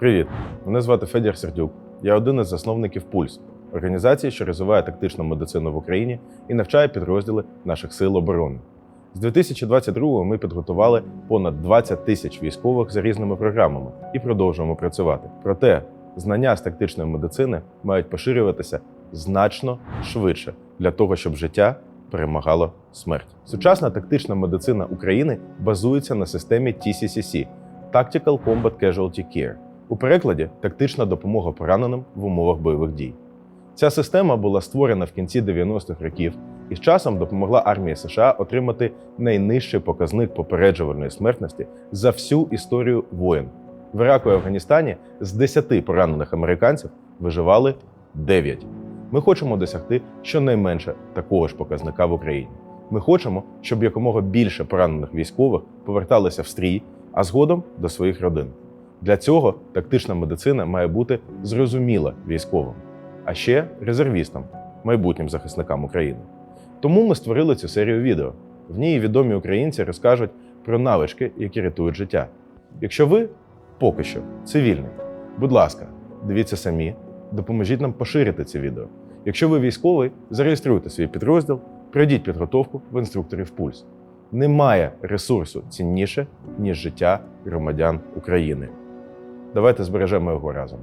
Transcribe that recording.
Привіт! Мене звати Федір Сердюк. Я один із засновників Пульс організації, що розвиває тактичну медицину в Україні і навчає підрозділи наших сил оборони. З 2022 ми підготували понад 20 тисяч військових за різними програмами і продовжуємо працювати. Проте знання з тактичної медицини мають поширюватися значно швидше для того, щоб життя перемагало смерть. Сучасна тактична медицина України базується на системі TCCC – Tactical Combat Casualty Care. У перекладі тактична допомога пораненим в умовах бойових дій. Ця система була створена в кінці 90-х років і з часом допомогла армії США отримати найнижчий показник попереджувальної смертності за всю історію воєн. В Іраку і Афганістані з 10 поранених американців виживали 9. Ми хочемо досягти щонайменше такого ж показника в Україні. Ми хочемо, щоб якомога більше поранених військових поверталися в стрій, а згодом до своїх родин. Для цього тактична медицина має бути зрозуміла військовим, а ще резервістам, майбутнім захисникам України. Тому ми створили цю серію відео. В ній відомі українці розкажуть про навички, які рятують життя. Якщо ви поки що цивільний, будь ласка, дивіться самі, допоможіть нам поширити це відео. Якщо ви військовий, зареєструйте свій підрозділ, пройдіть підготовку в інструкторів Пульс. Немає ресурсу цінніше, ніж життя громадян України. Давайте збережемо його разом.